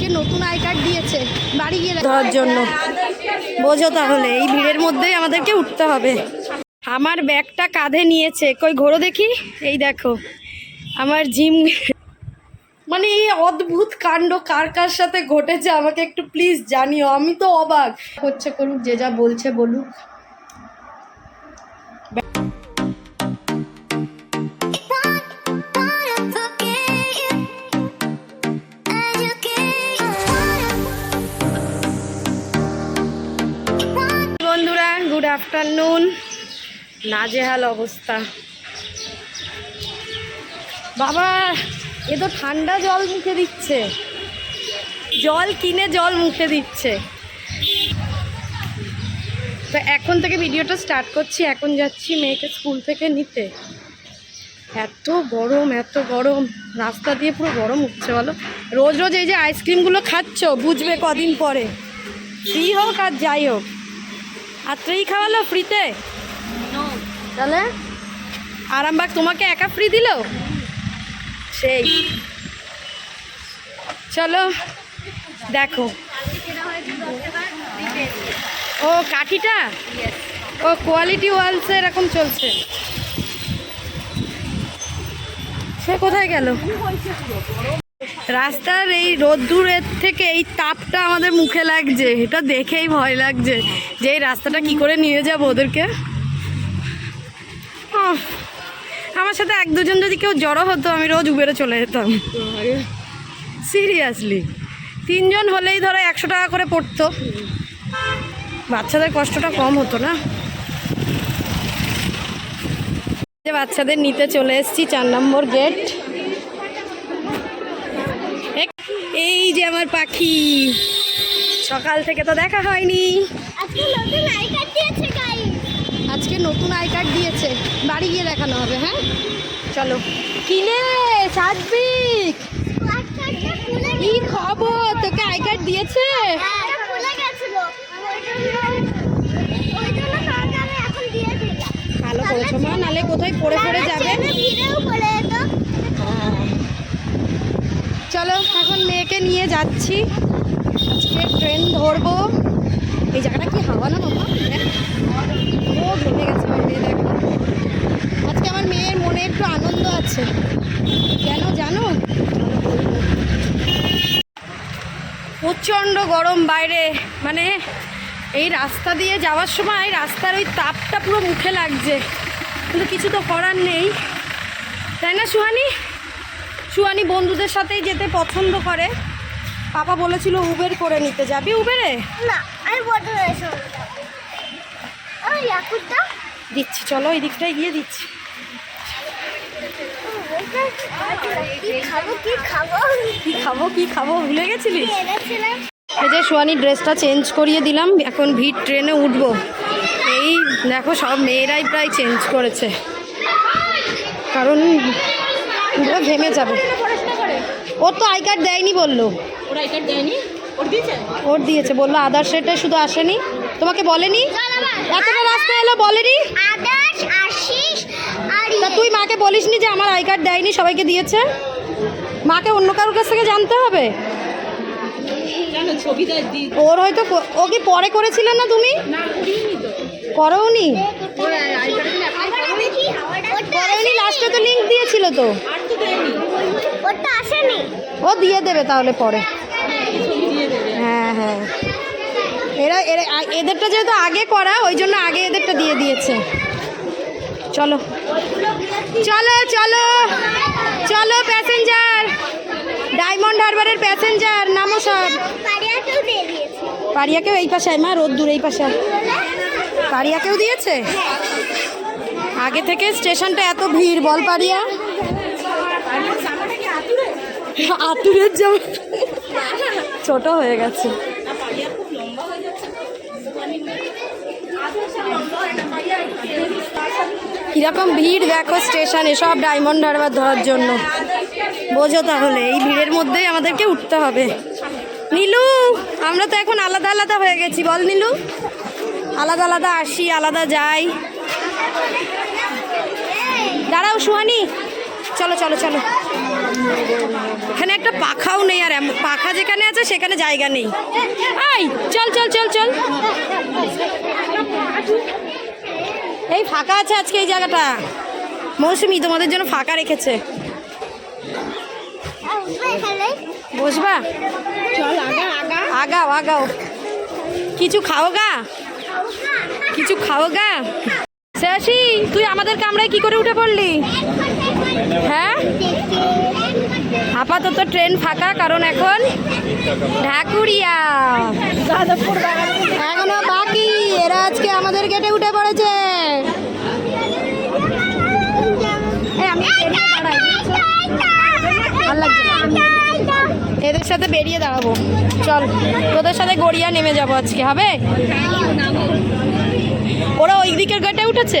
আজকে নতুন I card দিয়েছে। বাড়ি গিয়ে ধরার জন্য। বোঝো তাহলে, এই ভিড়ের মধ্যেই আমাদেরকে উঠতে হবে। আমার ব্যাগটা কাঁধে নিয়েছে। কই, ঘোরো দেখি? এই দেখো, আমার জিম মানে এই অদ্ভুত কাণ্ড কার কার সাথে ঘটেছে আমাকে একটু প্লিজ জানিও। আমি তো অবাক। হচ্ছে করুক, যে যা বলছে বলুক। আফটারনুন। নাজেহাল অবস্থা। বাবা, এ তো ঠান্ডা জল মুখে দিচ্ছে। জল কিনে জল মুখে দিচ্ছে। তো এখন থেকে ভিডিওটা স্টার্ট করছি, এখন যাচ্ছি মেয়েকে স্কুল থেকে নিতে। এত গরম এত গরম। রাস্তা দিয়ে পুরো গরম উঠছে, বলো। রোজ রোজ এই যে আইসক্রিমগুলো খাচ্ছ, বুঝবে কদিন পরে। ফ্রি হোক আর যাই হোক। আর তুই খাওয়ালো ফ্রিতে? তাহলে? আরামবাগ তোমাকে একা ফ্রি দিল? সেই। চলো দেখো। ও কাঠিটা? ও কোয়ালিটি ওয়ালস এরকম চলছে। সে কোথায় গেল? রাস্তার এই রোদ্দুরের থেকে এই তাপটা আমাদের মুখে লাগছে, এটা দেখেই ভয় লাগছে। যে এই রাস্তাটা কি করে নিয়ে যাব ওদেরকে? আমার সাথে এক দুজন যদি কেউ জড়ো হতো, আমি রোজ উবেরে চলে যেতাম। সিরিয়াসলি তিনজন হলেই ধরো একশো টাকা করে পড়তো। বাচ্চাদের কষ্টটা কম হতো না? যে বাচ্চাদের নিতে চলে এসেছি, চার নম্বর গেট এই যে আমার পাখি। সকাল থেকে তো দেখা হয়নি। আজকে নতুন আই কার্ড দিয়েছে আজকে নতুন আই কার্ড দিয়েছে। বাড়ি গিয়ে দেখানো হবে হ্যাঁ? চলো। কিনে সার্বিক কি খবর? তোকে আই কার্ড দিয়েছে? হ্যাঁ ভালো করেছ মা নালে কোথায় পড়ে পড়ে যাবে? যেত। চলো মেয়েকে নিয়ে যাচ্ছি। আজকে ট্রেন ধরবো। এই জায়গাটা কি হাওয়া না বাবা ঘেমে গেছে আজকে আমার মেয়ের মনে একটু আনন্দ আছে। কেন জানো? প্রচণ্ড গরম বাইরে। মানে এই রাস্তা দিয়ে যাওয়ার সময় রাস্তার ওই তাপটা পুরো মুখে লাগছে। কিন্তু কিছু তো করার নেই। তাই না, সুহানি? সুহানি বন্ধুদের সাথেই যেতে পছন্দ করে। পাপা বলেছিল উবের করে নিতে। যাবি উবেরে না আমি দিচ্ছি চলো এই দিকটায় গিয়ে দিচ্ছি। কি খাব কি খাব? কি খাব কি খাব ভুলে গেছিলি? এই যে সোয়ানি ড্রেসটা চেঞ্জ করিয়ে দিলাম এখন ভিড় ট্রেনে উঠবো। এই দেখো সব মেয়েরাই প্রায় চেঞ্জ করেছে। কারণ পুরো ঘেমে যাবে। ওর তো আই কার্ড দেয়নি বলল। ওর আই কার্ড দেয়নি? ওর দিয়েছে? বলল আধার সেটে শুধু আসেনি। তোমাকে বলেনি? এতটা রাস্তা এলো বলেনি? তা তুই মাকে বলিসনি যে আমার আই কার্ড দেয়নি সবাইকে দিয়েছে? মাকে অন্য কারোর কাছ থেকে জানতে হবে? ওর হয়তো ও কি পরে করেছিলে না তুমি? না করিনি তো। করোনি লাস্টে তো লিঙ্ক দিয়েছিল তো। ওটা আসেনি। ও দিয়ে দেবে তাহলে পরে। হ্যাঁ হ্যাঁ। এরা এরা এদেরটা যেহেতু আগে করা ওই জন্য আগে এদেরটা দিয়ে দিয়েছে। চলো। চলো চলো। চলো প্যাসেঞ্জার ডায়মন্ড হারবারের প্যাসেঞ্জার নামো সব। পারিয়াকেও এই পাশে আয় মা রোদ্দুর এই পাশে। পারিয়াকেও দিয়েছে? আগে থেকে স্টেশনটা এত ভিড় বল পারিয়া আতুরের জামা ছোট হয়ে গেছে। কীরকম ভিড় দেখো স্টেশনে সব ডায়মন্ড হারবার ধরার জন্য। বোঝো তাহলে, এই ভিড়ের মধ্যেই আমাদেরকে উঠতে হবে। নীলু, আমরা তো এখন আলাদা আলাদা হয়ে গেছি, বল নীলু। আলাদা আলাদা আসি, আলাদা যাই। দাঁড়াও, সুহানি। চলো চলো চলো। এখানে একটা পাখাও নেই আর পাখা যেখানে আছে সেখানে জায়গা নেই। আই চল চল চল চল। এই ফাঁকা আছে আজকে এই জায়গাটা। মৌসুমি তোমাদের জন্য ফাঁকা রেখেছে। বসবা? চল আগাও আগাও কিছু খাও গা? কিছু খাও গা? শেষি তুই আমাদের কামরায় কি করে উঠে পড়লি? হ্যাঁ? আপাতত ট্রেন ফাঁকা কারণ এখন ঢাকুরিয়া এখনও বাকি এরা আজকে আমাদের গেটে উঠে পড়েছে। এদের সাথে বেরিয়ে দাঁড়াবো চল তোদের সাথে গড়িয়া নেমে যাব আজকে হবে ওরা ওই দিকের গাড়িটা উঠেছে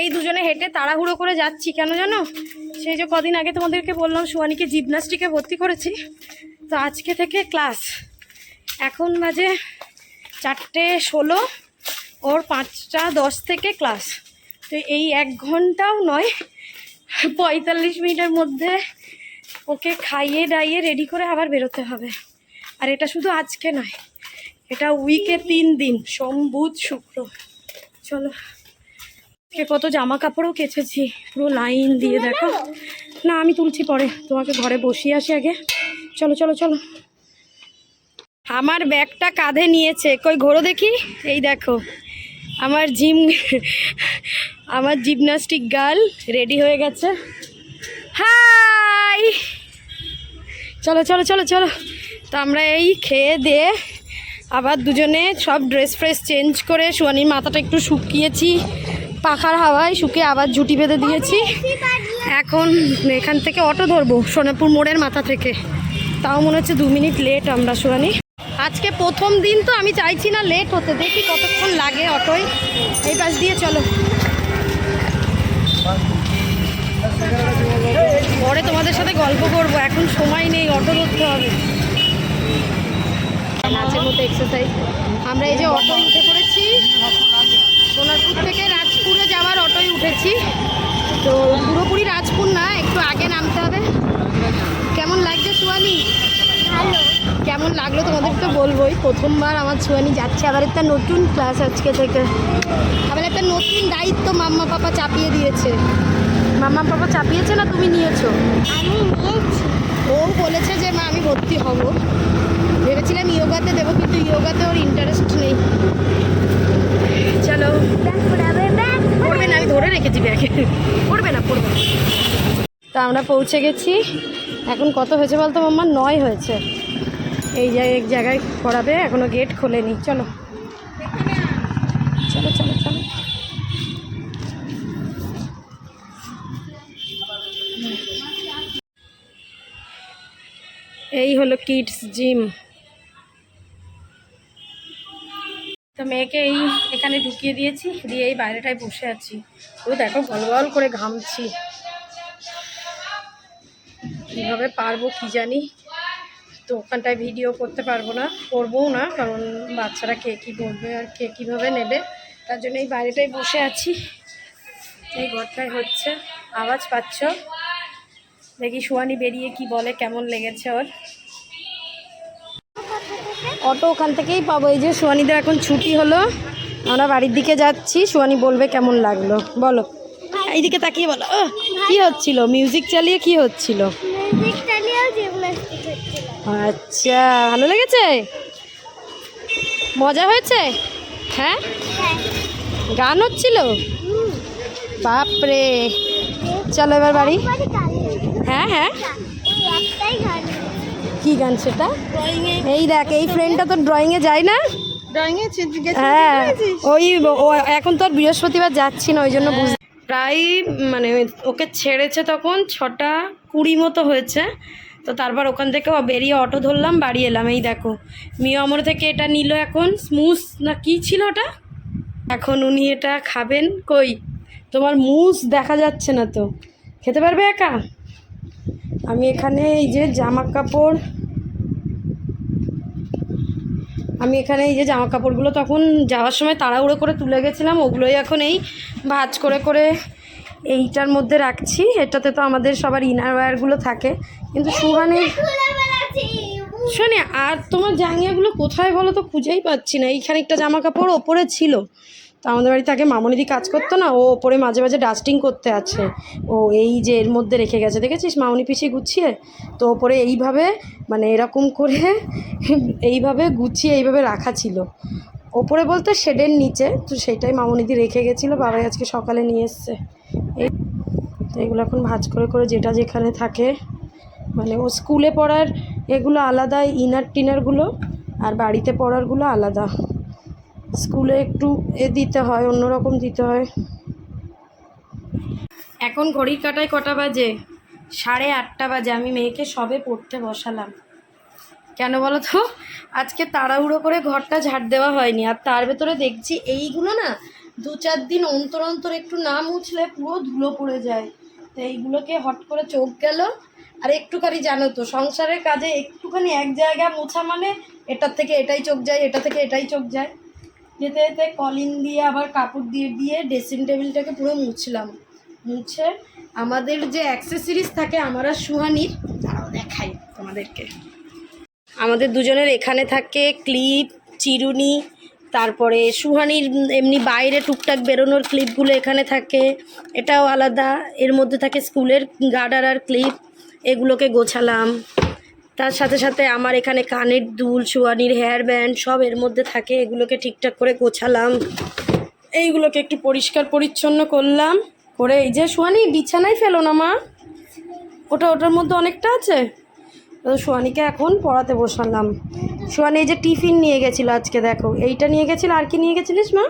এই দুজনে হেঁটে তাড়াহুড়ো করে যাচ্ছি, কেন জানো? সেই যে কদিন আগে তোমাদেরকে বললাম সোয়ানিকে জিমনাস্টিকে ভর্তি করেছি। তো আজকে থেকে ক্লাস। এখন বাজে চারটে ষোলো, ওর পাঁচটা দশ থেকে ক্লাস। তো এই এক ঘন্টাও নয়, পঁয়তাল্লিশ মিনিটের মধ্যে ওকে খাইয়ে দাইয়ে রেডি করে আবার বেরোতে হবে। আর এটা শুধু আজকে নয়, এটা উইকে তিন দিন, সোম শুক্র। চলো। কে কত জামা কাপড়ও কেচেছি পুরো লাইন দিয়ে দেখো। না আমি তুলছি পরে তোমাকে ঘরে বসিয়ে আসি আগে। চলো চলো চলো। আমার ব্যাগটা কাঁধে নিয়েছে। কই ঘোরো দেখি? এই দেখো আমার জিম আমার জিমনাস্টিক গার্ল রেডি হয়ে গেছে। হাই! চলো চলো চলো চলো। তো আমরা এই খেয়ে দিয়ে আবার দুজনে সব ড্রেস ফ্রেস চেঞ্জ করে সোয়ানির মাথাটা একটু শুকিয়েছি। পাখার হাওয়ায় শুকিয়ে আবার জুটি বেঁধে দিয়েছি। এখন এখান থেকে অটো ধরবো সোনাপুর মোড়ের মাথা থেকে। তাও মনে হচ্ছে দু মিনিট লেট আমরা সোয়ানি আজকে প্রথম দিন তো আমি চাইছি না লেট হতে। দেখি কতক্ষণ লাগে অটোয়। এই পাশ দিয়ে চলো। পরে তোমাদের সাথে গল্প করব। এখন সময় নেই, অটো ধরতে হবে। নাচের মতো এক্সারসাইজ আমরা এই যে অটো উঠে পড়েছি সোনারপুর থেকে উঠেছি তো পুরোপুরি রাজপুর না একটু আগে নামতে হবে। কেমন লাগছে সুয়ানি ভালো। কেমন লাগল তোমাদের তো বলবোই প্রথমবার আমার সুয়ানি যাচ্ছে আবার একটা নতুন ক্লাস আজকে থেকে। আবার একটা নতুন দায়িত্ব মাম্মা পাপা চাপিয়ে দিয়েছে। মাম্মা পাপা চাপিয়েছে না তুমি নিয়েছো? আমি নিয়েছি। ও বলেছে যে মা আমি ভর্তি হব। ভেবেছিলাম ইয়োগাতে দেবো কিন্তু ইয়োগাতে ওর ইন্টারেস্ট নেই চলো ব্যাগ পড়াবে ব্যাগ পড়বে রেখেছি ব্যাগে পড়বে না, পড়বে আমরা পৌঁছে গেছি। এখন কত হয়েছে বলতো মাম্মা? নয় হয়েছে। এই এক জায়গায় পড়াবে, এখনও গেট খোলেনি। চলো। চলো চলো চলো। এই হলো কিডস জিম তো মেয়েকে এই এখানে ঢুকিয়ে দিয়েছি, দিয়ে এই বাইরেটায় বসে আছি। ও দেখো, গল গল করে ঘামছি। কীভাবে পারব কি জানি? তো ওখানটায় ভিডিও করতে পারব না, করবও না, কারণ বাচ্চারা কে কী করবে আর কে কীভাবে নেবে? তার জন্য এই বাইরেটায় বসে আছি। এই ঘরটায় হচ্ছে, আওয়াজ পাচ্ছ? দেখি সুয়ানি বেরিয়ে কি বলে, কেমন লেগেছে ওর? অটো ওখান থেকেই পাবো। এই যে সোয়ানিদের এখন ছুটি হলো। আমরা বাড়ির দিকে যাচ্ছি। সোয়ানি বলবে কেমন লাগল। বলো। এইদিকে তাকিয়ে বলো। কি হচ্ছিল? মিউজিক চালিয়ে কি হচ্ছিল? আচ্ছা ভালো লেগেছে? মজা হয়েছে? হ্যাঁ? হ্যাঁ। গান হচ্ছিল? বাপরে। চলো এবার বাড়ি। হ্যাঁ হ্যাঁ। কি গান সেটা? এই দেখ এই ফ্রেন্ডটা তো ড্রয়িংয়ে যায় না? হ্যাঁ ওই এখন তো আর বৃহস্পতিবার যাচ্ছি না ওই জন্য বুঝ প্রায় মানে ওকে ছেড়েছে তখন ছটা কুড়ি মতো হয়েছে। তো তারপর ওখান থেকে বেরিয়ে অটো ধরলাম বাড়ি এলাম। এই দেখো মিও আমর থেকে এটা নিল এখন স্মুস না কি ছিল ওটা? এখন উনি এটা খাবেন কই? তোমার মুস দেখা যাচ্ছে না তো। খেতে পারবে একা? আমি এখানে এই যে জামা কাপড় আমি এখানে এই যে জামা কাপড়গুলো তখন যাওয়ার সময় তাড়াহুড়ো করে তুলে গেছিলাম ওগুলোই এখন এই ভাজ করে করে এইটার মধ্যে রাখছি। এটাতে তো আমাদের সবার ইনার ওয়্যারগুলো থাকে। কিন্তু সুহানের শোনে আর তোমার জাঙ্গিয়াগুলো কোথায় বলো তো খুঁজেই পাচ্ছি না। এইখানে একটা জামা কাপড় ওপরে ছিল। তো আমাদের বাড়িতে আগে মামনিদি কাজ করতো না, ও ওপরে মাঝে মাঝে ডাস্টিং করতে আছে। ও এই যে এর মধ্যে রেখে গেছে, দেখেছিস? মামনি পিছিয়ে গুছিয়ে? তো ওপরে এইভাবে মানে এরকম করে এইভাবে গুছিয়ে এইভাবে রাখা ছিল। ওপরে বলতে শেডের নিচে, তো সেটাই মামনিদি রেখে গেছিল, বাবাই আজকে সকালে নিয়ে এসছে। এই, তো এগুলো এখন ভাজ করে করে যেটা যেখানে থাকে। মানে ও স্কুলে পড়ার এগুলো আলাদা ইনার টিনারগুলো আর বাড়িতে পড়ারগুলো আলাদা। স্কুলে একটু এ দিতে হয়, অন্যরকম দিতে হয়। এখন ঘড়ির কাটায় কটা বাজে? সাড়ে আটটা বাজে, আমি মেয়েকে সবে পড়তে বসালাম। কেন বলো তো? আজকে তাড়াহুড়ো করে ঘরটা ঝাড় দেওয়া হয়নি, আর তার ভেতরে দেখছি এইগুলো না দু চার দিন অন্তর অন্তর একটু না মুছলে পুরো ধুলো পড়ে যায়। তো এইগুলোকে হট করে চোখ গেল। আর একটুখানি জানো তো, সংসারের কাজে একটুখানি এক জায়গায় মোছা মানে এটার থেকে এটাই চোখ যায়, এটা থেকে এটাই চোখ যায়। যেতে যেতে কলিন দিয়ে আবার কাপড় দিয়ে দিয়ে ড্রেসিং টেবিলটাকে পুরো মুছলাম। মুছে আমাদের যে অ্যাক্সেসরিজ থাকে, আমার সুহানির, তারাও দেখাই তোমাদেরকে। আমাদের দুজনের এখানে থাকে ক্লিপ চিরুনি, তারপরে সুহানির এমনি বাইরে টুকটাক বেরোনোর ক্লিপগুলো এখানে থাকে। এটাও আলাদা, এর মধ্যে থাকে স্কুলের গার্ডার আর ক্লিপ এগুলোকে গোছালাম। তার সাথে সাথে আমার এখানে কানের দুল সুহানির হেয়ার ব্যান্ড সব এর মধ্যে থাকে। এগুলোকে ঠিকঠাক করে গোছালাম। এইগুলোকে একটু পরিষ্কার পরিচ্ছন্ন করলাম। করে এই যে সুহানি বিছানায় ফেলো না মা। ওটা ওটার মধ্যে অনেকটা আছে। সোয়ানিকে এখন পড়াতে বসালাম। সোয়ানি এই যে টিফিন নিয়ে গেছিল আজকে, দেখো। এইটা নিয়ে গেছিল, আর কি নিয়ে গেছিলিস মা?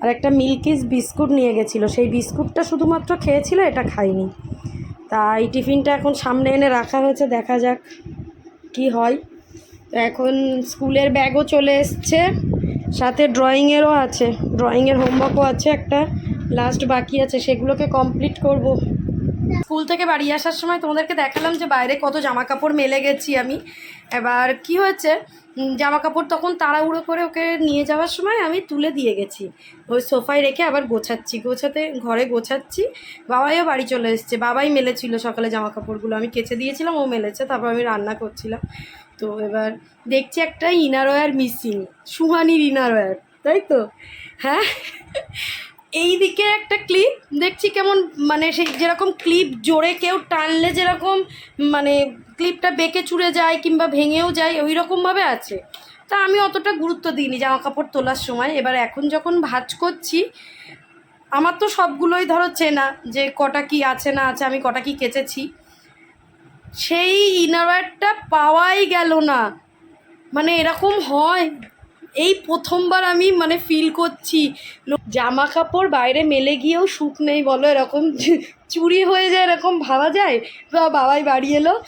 আর একটা মিল্কিস বিস্কুট নিয়ে গেছিল। সেই বিস্কুটটা শুধুমাত্র খেয়েছিল, এটা খাইনি। তা এই টিফিনটা এখন সামনে এনে রাখা হয়েছে, দেখা যাক কি হয়। তো এখন স্কুলের ব্যাগও চলে এসছে, সাথে ড্রয়িংয়েরও আছে, ড্রয়িংয়ের হোমওয়ার্কও আছে একটা, লাস্ট বাকি আছে, সেগুলোকে কমপ্লিট করব। স্কুল থেকে বাড়ি আসার সময় তোমাদেরকে দেখালাম যে বাইরে কত জামা কাপড় মেলে গেছি আমি। এবার কি হয়েছে জামা কাপড় তখন তাড়াহুড়ো করে ওকে নিয়ে যাওয়ার সময় আমি তুলে দিয়ে গেছি। ওই সোফায় রেখে আবার গোছাচ্ছি। গোছাতে, ঘরে গোছাচ্ছি। বাবাইও বাড়ি চলে এসছে। বাবাই মেলেছিল সকালে জামা কাপড়গুলো আমি কেচে দিয়েছিলাম, ও মেলেছে। তারপর আমি রান্না করছিলাম। তো এবার দেখছি একটা ইনার ওয়্যার মিসিং। সুহানির ইনার ওয়্যার তাই তো? হ্যাঁ? এই দিকে একটা ক্লিপ দেখছি কেমন মানে সেই যেরকম ক্লিপ জোরে কেউ টানলে যেরকম মানে ক্লিপটা বেঁকে চুড়ে যায় কিংবা ভেঙেও যায় ওই রকমভাবে আছে। তা আমি অতটা গুরুত্ব দিইনি জামা কাপড় তোলার সময়। এবার এখন যখন ভাজ করছি, আমার তো সবগুলোই ধরো চেনা যে কটা কি আছে না আছে, আমি কটা কি কেচেছি। সেই ইনারওয়্যারটা পাওয়াই গেল না। মানে এরকম হয়। এই প্রথমবার আমি মানে ফিল করছি। জামা কাপড় বাইরে মেলে গিয়েও সুখ নেই বলো, এরকম চুরি হয়ে যায়, এরকম ভাবা যায়? বা বাবাই বাড়ি এলো।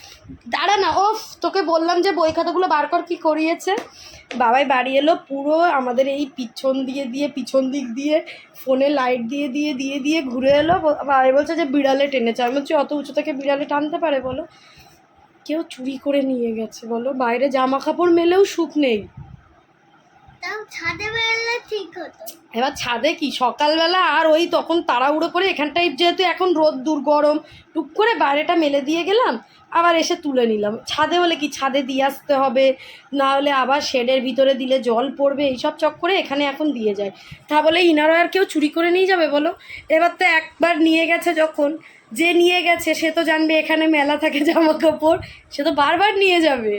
দাঁড়া না, ওফ, তোকে বললাম যে বই খাতাগুলো বার কর, কি করিয়েছে? বাবাই বাড়ি এলো, পুরো আমাদের এই পিছন দিয়ে দিয়ে, পিছন দিক দিয়ে, ফোনে লাইট দিয়ে দিয়ে দিয়ে দিয়ে ঘুরে এলো। বাবাই বলছে যে বিড়ালে টেনেছে। আমি বলছি, অত উঁচু থেকে বিড়ালে টানতে পারে বলো? কেউ চুরি করে নিয়ে গেছে বলো। বাইরে জামা কাপড় মেলেও সুখ নেই তাও ছাদে বেরোলে ঠিক হতো এবার ছাদে কি? সকালবেলা আর ওই তখন তাড়াহুড়ো করে এখানটায় যেহেতু এখন রোদ দূর গরম, টুক করে বাইরেটা মেলে দিয়ে গেলাম, আবার এসে তুলে নিলাম। ছাদে হলে কি, ছাদে দিয়ে আসতে হবে, না হলে আবার শেডের ভিতরে দিলে জল পড়বে, এইসব চক্করে এখানে এখন দিয়ে যায়। তা বলে ইনার আর কেউ চুরি করে নিয়ে যাবে বলো? এবার তো একবার নিয়ে গেছে যখন, যে নিয়ে গেছে সে তো জানবে এখানে মেলা থাকে জামা কাপড়, সে তো বারবার নিয়ে যাবে।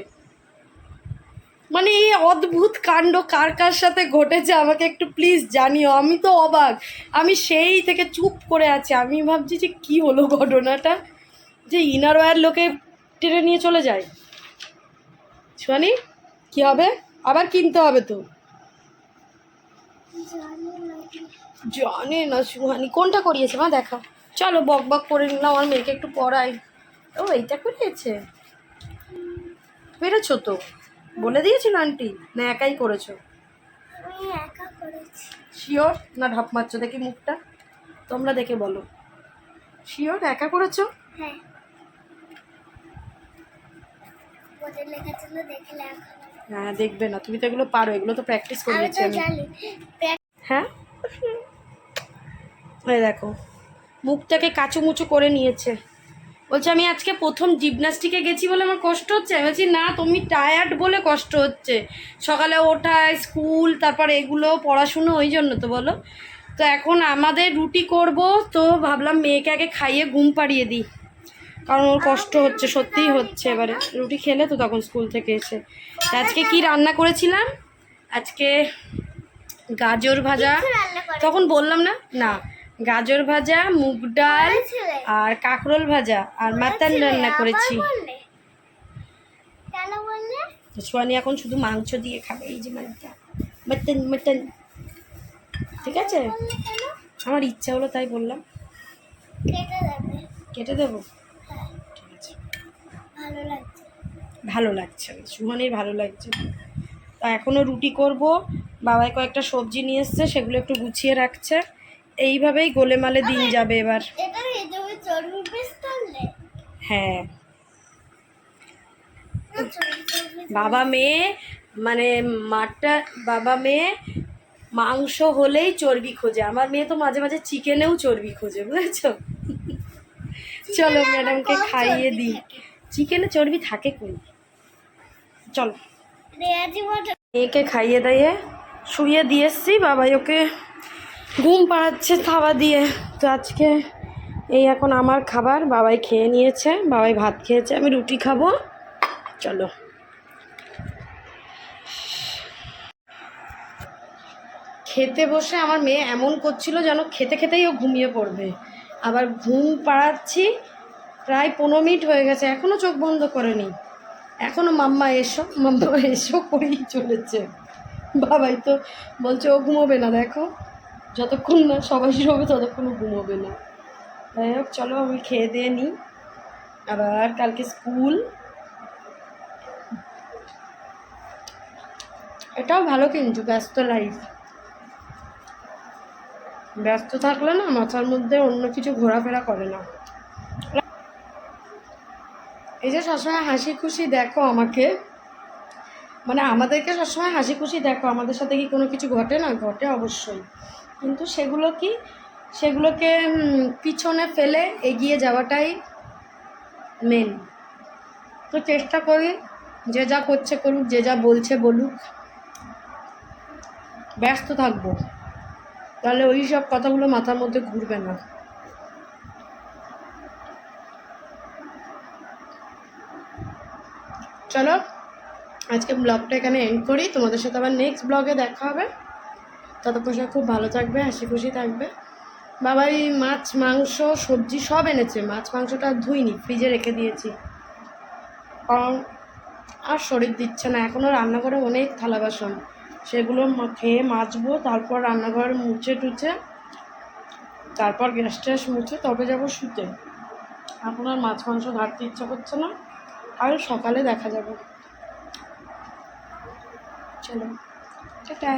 মানে এই অদ্ভুত কাণ্ড কার কার সাথে ঘটেছে আমাকে একটু প্লিজ জানিও। আমি তো অবাক। আমি সেই থেকে চুপ করে আছি। আমি ভাবছি যে কী হলো ঘটনাটা? যে ইনার ওয়্যার লোকে টেনে নিয়ে চলে যায়? শুনি কি হবে? আবার কিনতে হবে তো। জানে না সুহানি, কোনটা করিয়েছে মা দেখা। চলো বক বক করে নিলাম আমার মেয়েকে একটু পড়াই। ও, এইটা করিয়েছে? পেরেছ তো? বলে দিয়েছিল আন্টি না একাই করেছ? শিওর না ঢপ মারছো দেখি মুখটা। তোমরা দেখে বলো। শিওর একা করেছ? হ্যাঁ। হ্যাঁ দেখবে না তুমি তো এগুলো পারো এগুলো তো প্র্যাকটিস তো আমি। হ্যাঁ? এই দেখো মুখটাকে কাচুমুচু করে নিয়েছে। বলছে আমি আজকে প্রথম জিমনাস্টিকে গেছি বলে আমার কষ্ট হচ্ছে। আমি বলছি না তুমি টায়ার্ড বলে কষ্ট হচ্ছে। সকালে ওঠা স্কুল তারপর এগুলো পড়াশুনো ওই জন্য তো বলো। তো এখন আমাদের রুটি করব তো ভাবলাম মেয়েকে আগে খাইয়ে ঘুম পাড়িয়ে দিই। কারণ ওর কষ্ট হচ্ছে সত্যিই হচ্ছে এবারে। রুটি খেলে তো তখন স্কুল থেকে এসে। আজকে কি রান্না করেছিলাম? আজকে গাজর ভাজা। তখন বললাম না? না। গাজর ভাজা মুগ ডাল আর কাঁকরোল ভাজা আর মাটন রান্না করেছি? সোয়ানি এখন শুধু মাংস দিয়ে খাবে এই যে মাংসটা মাটন মাটন। ঠিক আছে? আমার ইচ্ছা হলো তাই বললাম। কেটে দেবো। হ্যাঁ, ঠিক আছে। ভালো লাগছে। সুহানির ভালো লাগছে। তা এখনও রুটি করব। বাবাই কয়েকটা সবজি নিয়ে এসছে সেগুলো একটু গুছিয়ে রাখছে। এইভাবেই গোলেমালে দিন যাবে এবার। হ্যাঁ। বাবা মেয়ে মানে মাঠটা বাবা মেয়ে মাংস হলেই চর্বি খোঁজে। আমার মেয়ে তো মাঝে মাঝে চিকেনেও চর্বি খোঁজে বুঝেছ? চলো ম্যাডামকে খাইয়ে দিই। চিকেনে চর্বি থাকে কই? চলো। মেয়েকে খাইয়ে দাইয়ে শুয়ে দিয়ে এসছি বাবাই ওকে ঘুম পাড়াচ্ছে খাওয়া দিয়ে। তো আজকে এই এখন আমার খাবার, বাবাই খেয়ে নিয়েছে, বাবাই ভাত খেয়েছে, আমি রুটি খাব। চলো। খেতে বসে আমার মেয়ে এমন করছিল যেন খেতে খেতেই ও ঘুমিয়ে পড়বে। আবার ঘুম পাড়াচ্ছি, প্রায় পনেরো মিনিট হয়ে গেছে এখনও চোখ বন্ধ করেনি। এখনও মাম্মা এসো মাম্মা এসো করেই চলেছে। বাবাই তো বলছে, ও ঘুমোবে না, দেখো। যতক্ষণ না সবাই শোবে ততক্ষণ ঘুমোবে না। যাই হোক, চলো আমি খেয়ে দিয়ে নিই আবার কালকে স্কুল। এটাও ভালো কিন্তু, ব্যস্ত লাইফ ব্যস্ত থাকলে না মাথার মধ্যে অন্য কিছু ঘোরাফেরা করে না। এই যে সবসময় হাসি খুশি দেখো আমাকে। মানে আমাদেরকে সবসময় হাসি খুশি দেখো। আমাদের সাথে কি কোনো কিছু ঘটে না? ঘটে অবশ্যই। কিন্তু সেগুলো কি? সেগুলোকে পিছনে ফেলে এগিয়ে যাওয়াটাই মেন তো চেষ্টা করি যে যা করছে করুক, যে যা বলছে বলুক। ব্যস্ত থাকব। তাহলে ওই সব কথাগুলো মাথার মধ্যে ঘুরবে না। চলো, আজকে ব্লগটা এখানে এন্ড করি। তোমাদের সাথে আবার নেক্সট ব্লগে দেখা হবে। ততক্ষণ সব খুব ভালো থাকবে, হাসি খুশি থাকবে। বাবাই মাছ, মাংস, সবজি সব এনেছে। মাছ, মাংসটা ধুইনি, ফ্রিজে রেখে দিয়েছি। কারণ আর শরীর দিচ্ছে না। এখনও রান্নাঘরে অনেক থালা বাসন। সেগুলো খেয়ে মাজবো, তারপর রান্নাঘর মুছে টুছে, তারপর গ্যাস ট্যাস মুছে তবে যাব শুতে। এখন আর মাছ, মাংস ঘাটতে ইচ্ছা করছে না। আর সকালে দেখা যাবে। চলো, টাটা।